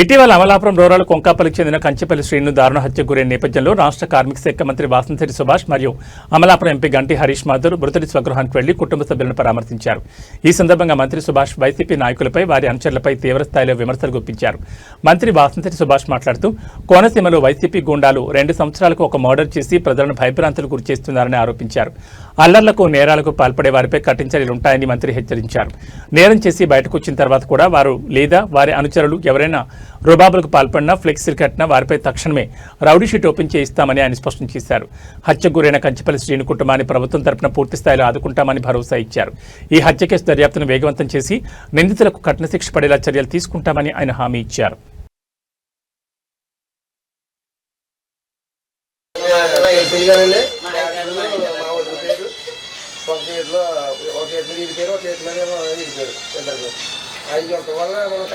ఇటీవల అమలాపురం రూరల్ కొంకాపల్లికి చెందిన కంచెపల్లి శ్రీను దారుణ హత్యకు గురైన నేపథ్యంలో రాష్ట్ర కార్మిక శాఖ మంత్రి వాసంశెట్టి సుభాష్ మరియు అమలాపురం ఎంపీ గంటి హరీష్ మాధుర్ మృతుడి స్వగృహానికి వెళ్ళి కుటుంబ సభ్యులను పరామర్శించారు. ఈ సందర్భంగా మంత్రి సుభాష్ వైసీపీ నాయకులపై వారి అనుచరులపై తీవ్రస్థాయిలో విమర్శలు గుప్పించారు. మంత్రి వాసంశెట్టి సుభాష్ మాట్లాడుతూ కోనసీమలో వైసీపీ గూండాలు రెండు సంవత్సరాలకు ఒక మర్డర్ చేసి ప్రజలను భయభ్రాంతులు గురి చేస్తున్నారని ఆరోపించారు. అల్లర్లకు నేరాలకు పాల్పడే వారిపై కఠిన చర్యలు ఉంటాయని మంత్రి హెచ్చరించారు. నేరం చేసి బయటకు వచ్చిన తర్వాత కూడా వారు లేదా వారి అనుచరులు ఎవరైనా రుబాబులకు పాల్పడిన ఫ్లెక్సీలు కట్టిన వారిపై తక్షణమే రౌడీ షీట్ ఓపెన్ చేయిస్తామని ఆయన స్పష్టం చేశారు హత్యకు గురైన కంచిపల్లి శ్రీను కుటుంబాన్ని ప్రభుత్వం తరపున పూర్తి స్థాయిలో ఆదుకుంటామని భరోసా ఇచ్చారు ఈ హత్య కేసు దర్యాప్తును వేగవంతం చేసి నిందితులకు కఠిన శిక్ష పడేలా చర్యలు తీసుకుంటామని ఆయన హామీ ఇచ్చారు ఒక చేతిలో ఒక చేతిలో వీడి పేరు ఒక చేతిలో వీడి పేరు అది చెప్పడం వల్ల మనం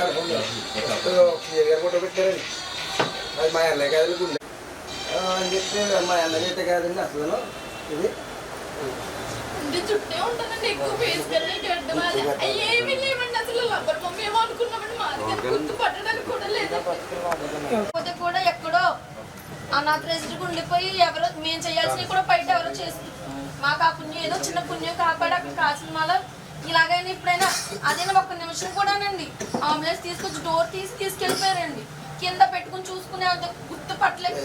పెట్టారండి అది మా అన్నయ్య గుండె అని చెప్తే మా అన్నయ్య అయితే కాదండి అసలు ఇది అంటే చుట్టే ఉంటుందండి ఎక్కువ ఫేస్ కన్నా గడ్డ వాళ్ళ ఏమీ లేవండి అసలు లబ్బర్ బొమ్మ ఏమో అనుకున్నామండి మాది కానీ గుర్తు పట్టడానికి కూడా లేదు పోతే కూడా ఎక్కడో అనాథరైజ్డ్గా ఉండిపోయి ఎవరో మేము చేయాల్సినవి కూడా బయట ఎవరో చేస్తుంది మాకు ఆ పుణ్యం ఏదో చిన్న పుణ్యం కాపాడి అక్కడ కాసిన వల్ల ఇలాగైనా ఇప్పుడైనా అదేనా ఒక్క నిమిషం కూడానండి. అంబులెన్స్ తీసుకొచ్చి డోర్ తీసి తీసుకెళ్ళిపోయారండి. కింద పెట్టుకుని చూసుకునే అంత గుర్తు పట్టలేదు.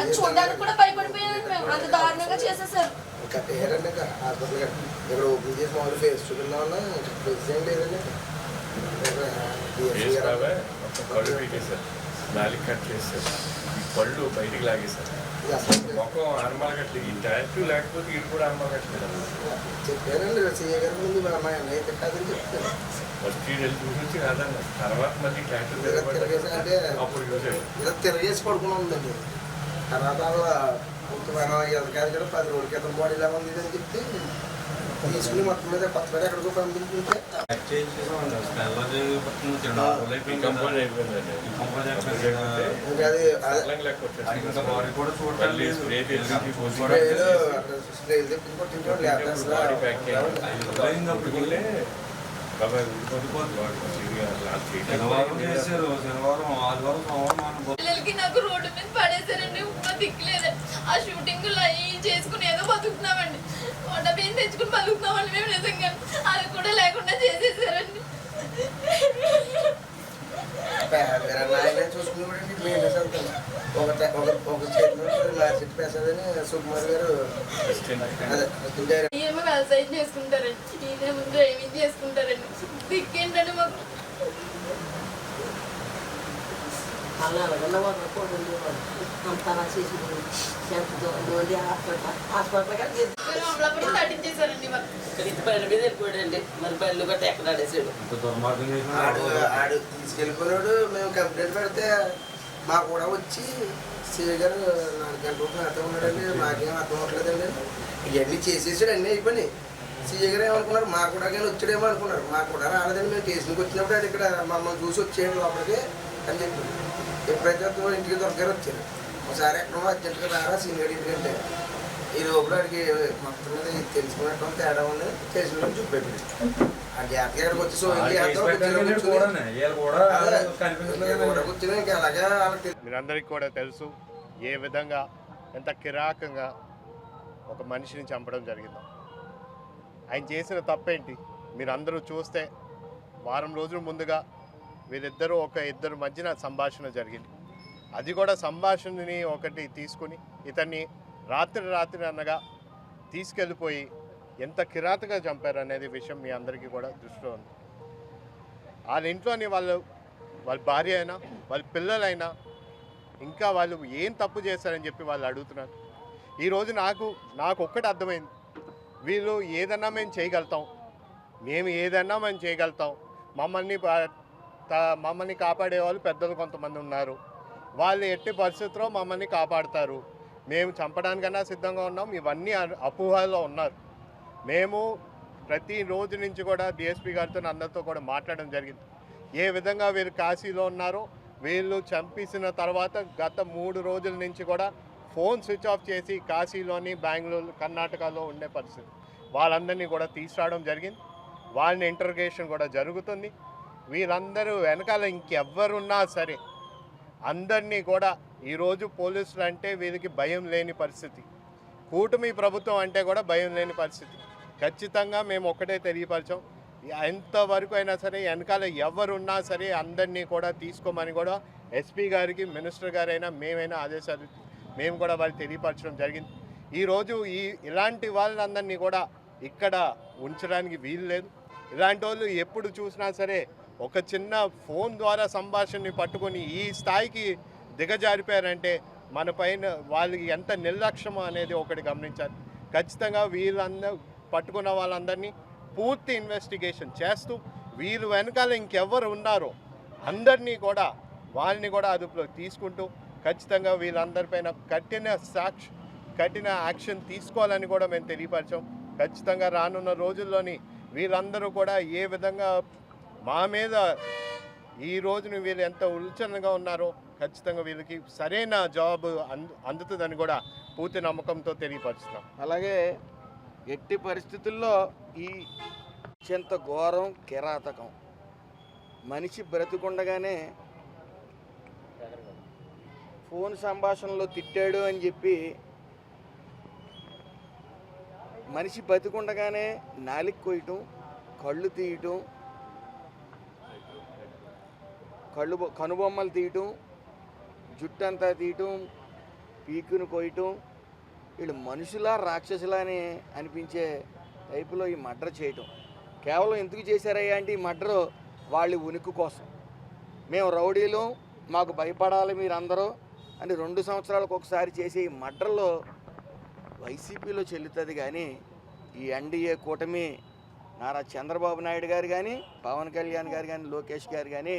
అది చూడడానికి కూడా భయపడిపోయానండి మేము. అంత దారుణంగా చేసేసారు. ఇక్కడ ఓపెన్ చేసి మామూలు ఫేస్ చూపిందామన్నా ఫేస్ ఏం లేదండి. ఇక్కడ DSP ఫేస్ గారు బాగా మొత్తం కళ్ళు పీకేశారు. నాలుగు కట్ చేశారు. ఈ పళ్ళు బయటికి లాగేశారు. ముఖం ఆర్మాలు కట్టలేదు ఈ లేకపోతే ఇది కూడా ఆర్మాలు కట్టలేదు చెప్పారండి సీఏ గారి ముందు మా మా అన్నయ్య చెప్తాను ఫస్ట్ వెళ్ళి చూసి కాదన్న తర్వాత మళ్ళీ ట్రాక్టర్ అంటే అప్పుడు చూసాడు ఇలా తిరగేసి పడుకుని ఉందండి తర్వాత వాళ్ళ కొంచెం కదా పది రోజుల క్రితం బాడీ ఇలా ఉంది అని చెప్తే తీసుకుని మొత్తం మీద కొత్త ఎక్కడికో పంపించుకుంటే లెక్క శనివారం శనివారం ఆదివారం సోమవారం పిల్లలకి నాకు రోడ్డు మీద పడేసారు ఆ షూటింగ్ అవి చేసుకుని ఏదో బతుకుతున్నామండి. వంట బియ్యం తెచ్చుకుని బతుకుతున్నామండి మేము నిజంగా. అది కూడా లేకుండా చేసేసారండి. వ్యవసాయం చేసుకుంటారండి. నేనేమో డ్రైవింగ్ చేసుకుంటారండి. దిక్కేంటండి మాకు? అలా అలా వదలకూడదు అంతలా చేసి ఎంత దూరం హాస్పిటల్ హాస్పిటల్ అమలాపురం తట్టించేశారండి మాకు ఇక్కడ మీద వెళ్ళిపోయాడండి మరి బయలు గట్ట ఎక్కడ ఆడేసాడు ఇంత దుర్మార్గం చేసిన ఆడు ఆడు తీసుకెళ్ళిపోయినాడు మేము కంప్లైంట్ పెడితే మా కూడా వచ్చి సీఏ గారు నాలుగు గంటల వరకు నాతో ఉన్నాడండి మాకేం అర్థం అవ్వట్లేదండి ఇవన్నీ చేసేసాడు అన్నీ అయిపోయినాయి సీఏ గారు ఏమనుకున్నారు మా కూడా కానీ వచ్చాడేమో అనుకున్నారు. మా కూడా రాలేదండి మేము స్టేషన్కి వచ్చినప్పుడు అది ఇక్కడ మమ్మల్ని చూసి వచ్చేయండి లోపలికి అని చెప్పి ఎప్పుడైతే ఇంటికి దొరకారు వచ్చారు. ఒకసారి ఎక్కడో అర్జెంట్గా రారా సీనియర్ ఇంటికంటే ఈ లోపల అడిగి మొత్తం మీద ఇది తెలుసుకున్నట్టు తేడా ఉంది స్టేషన్లో చూపెట్టింది. ఆ జాతక గారికి వచ్చి సో కూర్చుని ఇంకా అలాగే వాళ్ళకి తెలుసు. మీరందరికీ కూడా తెలుసు ఏ విధంగా ఎంత కిరాకంగా ఒక మనిషిని చంపడం జరిగిందో. ఆయన చేసిన తప్పేంటి? మీరందరూ చూస్తే వారం రోజుల ముందుగా వీరిద్దరూ ఒక ఇద్దరు మధ్యన సంభాషణ జరిగింది. అది కూడా సంభాషణని ఒకటి తీసుకుని ఇతన్ని రాత్రి రాత్రి అనగా తీసుకెళ్ళిపోయి ఎంత కిరాతగా చంపారు అనేది విషయం మీ అందరికీ కూడా దృష్టిలో ఉంది. వాళ్ళ ఇంట్లోని వాళ్ళు వాళ్ళ భార్య అయినా వాళ్ళ పిల్లలైనా ఇంకా వాళ్ళు ఏం తప్పు చేశారని చెప్పి వాళ్ళు అడుగుతున్నారు. ఈరోజు నాకు నాకు ఒక్కటి అర్థమైంది. వీళ్ళు ఏదన్నా మేము చేయగలుగుతాం. మేము ఏదన్నా మేము చేయగలుగుతాం. మమ్మల్ని పా- మమ్మల్ని కాపాడే వాళ్ళు పెద్దలు కొంతమంది ఉన్నారు. వాళ్ళు ఎట్టి పరిస్థితుల్లో మమ్మల్ని కాపాడుతారు. మేము చంపడానికన్నా సిద్ధంగా ఉన్నాం. ఇవన్నీ అపోహలో ఉన్నారు. మేము ప్రతి రోజు నుంచి కూడా డిఎస్పీ గారితో అందరితో కూడా మాట్లాడడం జరిగింది. ఏ విధంగా వీరు కాశీలో ఉన్నారో వీళ్ళు చంపేసిన తర్వాత గత మూడు రోజుల నుంచి కూడా ఫోన్ స్విచ్ ఆఫ్ చేసి కాశీలోని బెంగళూరు కర్ణాటకలో ఉండే పరిస్థితి. వాళ్ళందరినీ కూడా తీసుకురావడం జరిగింది. వాళ్ళని ఇంటర్గేషన్ కూడా జరుగుతుంది. వీళ్ళందరూ వెనకాల ఇంకెవ్వరున్నా సరే అందరినీ కూడా ఈరోజు పోలీసులు అంటే వీరికి భయం లేని పరిస్థితి. కూటమి ప్రభుత్వం అంటే కూడా భయం లేని పరిస్థితి. ఖచ్చితంగా మేము ఒకటే తెలియపరచాం. ఎంతవరకు అయినా సరే వెనకాల ఎవరున్నా సరే అందరినీ కూడా తీసుకోమని కూడా ఎస్పీ గారికి మినిస్టర్ గారైనా మేమైనా ఆదేశాలు మేము కూడా వాళ్ళు తెలియపరచడం జరిగింది. ఈరోజు ఈ ఇలాంటి వాళ్ళందరినీ కూడా ఇక్కడ ఉంచడానికి వీలు లేదు. ఇలాంటి వాళ్ళు ఎప్పుడు చూసినా సరే ఒక చిన్న ఫోన్ ద్వారా సంభాషణని పట్టుకొని ఈ స్థాయికి దిగజారిపోయారంటే మన పైన వాళ్ళకి ఎంత నిర్లక్ష్యమో అనేది ఒకటి గమనించాలి. ఖచ్చితంగా వీళ్ళందరూ పట్టుకున్న వాళ్ళందరినీ పూర్తి ఇన్వెస్టిగేషన్ చేస్తూ వీళ్ళు వెనకాల ఇంకెవ్వరు ఉన్నారో అందరినీ కూడా వాళ్ళని కూడా అదుపులో తీసుకుంటూ ఖచ్చితంగా వీళ్ళందరిపైన కఠిన సాక్ష కఠిన యాక్షన్ తీసుకోవాలని కూడా మేము తెలియపరచాం. ఖచ్చితంగా రానున్న రోజుల్లోని వీళ్ళందరూ కూడా ఏ విధంగా మా మీద ఈ రోజున వీళ్ళు ఎంత ఉల్చనగా ఉన్నారో ఖచ్చితంగా వీళ్ళకి సరైన జాబ్ అందు అందుతుందని కూడా పూర్తి నమ్మకంతో తెలియపరుస్తున్నాం. అలాగే ఎట్టి పరిస్థితుల్లో ఈ అత్యంత ఘోరం కిరాతకం. మనిషి బ్రతికుండగానే ఫోన్ సంభాషణలో తిట్టాడు అని చెప్పి మనిషి బతికుండగానే నాలిక్ కొయ్యటం కళ్ళు తీయటం కళ్ళు బొ- కనుబొమ్మలు తీయటం జుట్టు అంతా తీయటం పీకును కొయ్యటం. వీళ్ళు మనుషులా రాక్షసులా అని అనిపించే టైపులో ఈ మర్డర్ చేయటం. కేవలం ఎందుకు చేశారయ్యా అంటే ఈ మర్డర్ వాళ్ళ ఉనికి కోసం. మేము రౌడీలు మాకు భయపడాలి మీరందరూ. అని రెండు సంవత్సరాలకు ఒకసారి చేసే ఈ మడ్రలో వైసీపీలో చెల్లుతుంది కానీ ఈ ఎన్డీఏ కూటమి నారా చంద్రబాబు నాయుడు గారు కానీ పవన్ కళ్యాణ్ గారు కానీ లోకేష్ గారు కానీ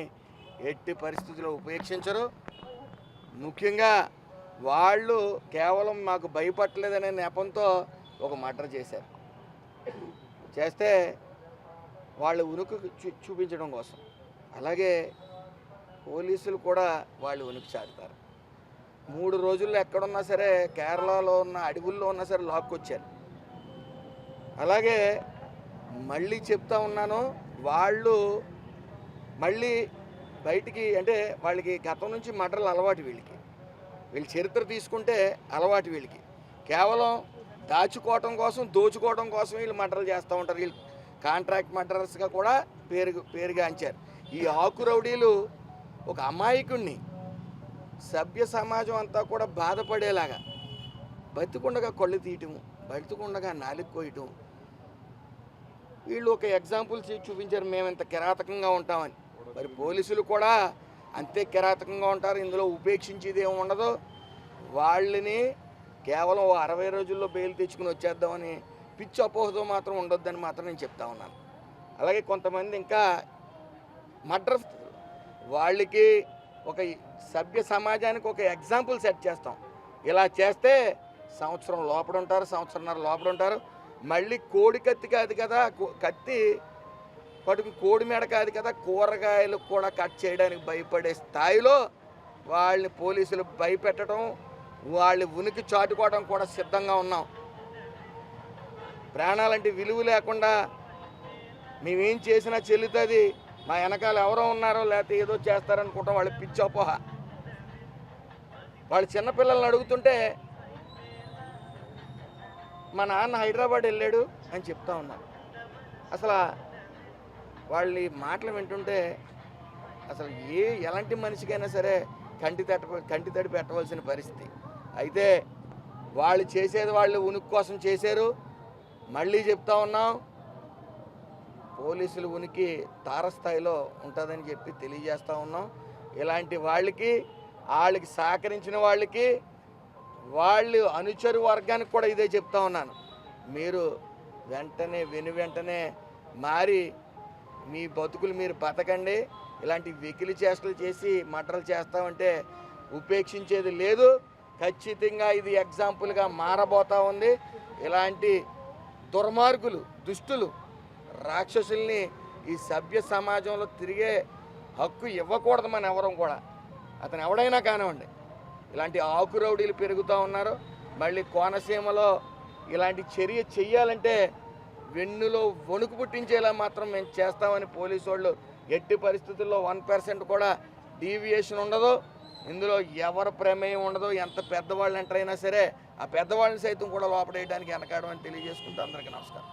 ఎట్టి పరిస్థితుల్లో ఉపేక్షించరు. ముఖ్యంగా వాళ్ళు కేవలం మాకు భయపట్టలేదనే నెపంతో ఒక మర్డర్ చేశారు. చేస్తే వాళ్ళు ఉనికి చూ చూపించడం కోసం. అలాగే పోలీసులు కూడా వాళ్ళు ఉనికి చాటుతారు. మూడు రోజుల్లో ఎక్కడున్నా సరే కేరళలో ఉన్న అడవుల్లో ఉన్నా సరే లాక్కొచ్చారు. అలాగే మళ్ళీ చెప్తా ఉన్నాను వాళ్ళు మళ్ళీ బయటికి అంటే వాళ్ళకి గతం నుంచి మటర్లు అలవాటు వీళ్ళకి. వీళ్ళ చరిత్ర తీసుకుంటే అలవాటు వీళ్ళకి. కేవలం దాచుకోవటం కోసం దోచుకోవడం కోసం వీళ్ళు మటర్లు చేస్తూ ఉంటారు. వీళ్ళు కాంట్రాక్ట్ మటర్స్గా కూడా పేరు పేరుగాంచారు. ఈ ఆకు రౌడీలు ఒక అమాయకుణ్ణి సభ్య సమాజం అంతా కూడా బాధపడేలాగా బతికుండగా కళ్ళు తీయటం బతికుండగా నాలుగు కోయటం. వీళ్ళు ఒక ఎగ్జాంపుల్ చూపించారు మేము ఇంత కిరాతకంగా ఉంటామని. మరి పోలీసులు కూడా అంతే కిరాతకంగా ఉంటారు ఇందులో ఉపేక్షించేది ఏమి ఉండదు. వాళ్ళని కేవలం ఓ అరవై రోజుల్లో బెయిల్ తెచ్చుకుని వచ్చేద్దామని పిచ్చి అపోహతో మాత్రం ఉండొద్దని మాత్రం నేను చెప్తా ఉన్నాను. అలాగే కొంతమంది ఇంకా మడ్రస్ వాళ్ళకి ఒక సభ్య సమాజానికి ఒక ఎగ్జాంపుల్ సెట్ చేస్తాం. ఇలా చేస్తే సంవత్సరం లోపల ఉంటారు సంవత్సరంన్నర లోపల ఉంటారు మళ్ళీ కోడి కత్తి కాదు కదా కో- కత్తి పట్టుకు కోడి మెడ కాదు కదా కూరగాయలు కూడా కట్ చేయడానికి భయపడే స్థాయిలో వాళ్ళని పోలీసులు భయపెట్టడం వాళ్ళ ఉనికి చాటుకోవడం కూడా సిద్ధంగా ఉన్నాం. ప్రాణాలంటే విలువ లేకుండా మేమేం చేసినా చెల్లుతుంది. మా వెనకాల ఎవరో ఉన్నారో లేకపోతే ఏదో చేస్తారనుకుంటాం వాళ్ళు పిచ్చి అపోహ. వాళ్ళు చిన్నపిల్లల్ని అడుగుతుంటే మా నాన్న హైదరాబాద్ వెళ్ళాడు అని చెప్తా ఉన్నారు అసలు వాళ్ళ ఈ మాటలు వింటుంటే అసలు ఏ ఎలాంటి మనిషికైనా సరే కంటి తట కంటి తడి పెట్టవలసిన పరిస్థితి. అయితే వాళ్ళు చేసేది వాళ్ళు ఉనికి కోసం చేశారు. మళ్ళీ చెప్తా ఉన్నాం పోలీసులు ఉనికి తారస్థాయిలో ఉంటుందని చెప్పి తెలియజేస్తూ ఉన్నాం. ఇలాంటి వాళ్ళకి వాళ్ళకి సహకరించిన వాళ్ళకి వాళ్ళు అనుచరు వర్గానికి కూడా ఇదే చెప్తా ఉన్నాను. మీరు వెంటనే వెను వెంటనే మారి మీ బతుకులు మీరు బతకండి. ఇలాంటి వెకిలి చేష్టలు చేసి మటలు చేస్తామంటే ఉపేక్షించేది లేదు. ఖచ్చితంగా ఇది ఎగ్జాంపుల్గా మారబోతా ఉంది. ఇలాంటి దుర్మార్గులు దుష్టులు రాక్షసుల్ని ఈ సభ్య సమాజంలో తిరిగే హక్కు ఇవ్వకూడదు మన ఎవరం కూడా. అతను ఎవడైనా కానివ్వండి ఇలాంటి ఆకు రౌడీలు పెరుగుతూ ఉన్నారు మళ్ళీ కోనసీమలో ఇలాంటి చర్య చెయ్యాలంటే వెన్నులో వణుకు పుట్టించేలా మాత్రం మేము చేస్తామని పోలీసు వాళ్ళు ఎట్టి పరిస్థితుల్లో వన్ పర్సెంట్ కూడా డీవియేషన్ ఉండదు. ఇందులో ఎవరి ప్రమేయం ఉండదు ఎంత పెద్దవాళ్ళు ఎంటర్ అయినా సరే ఆ పెద్దవాళ్ళని సైతం కూడా లోపడేయడానికి వెనకాడమని తెలియజేసుకుంటూ అందరికీ నమస్కారం.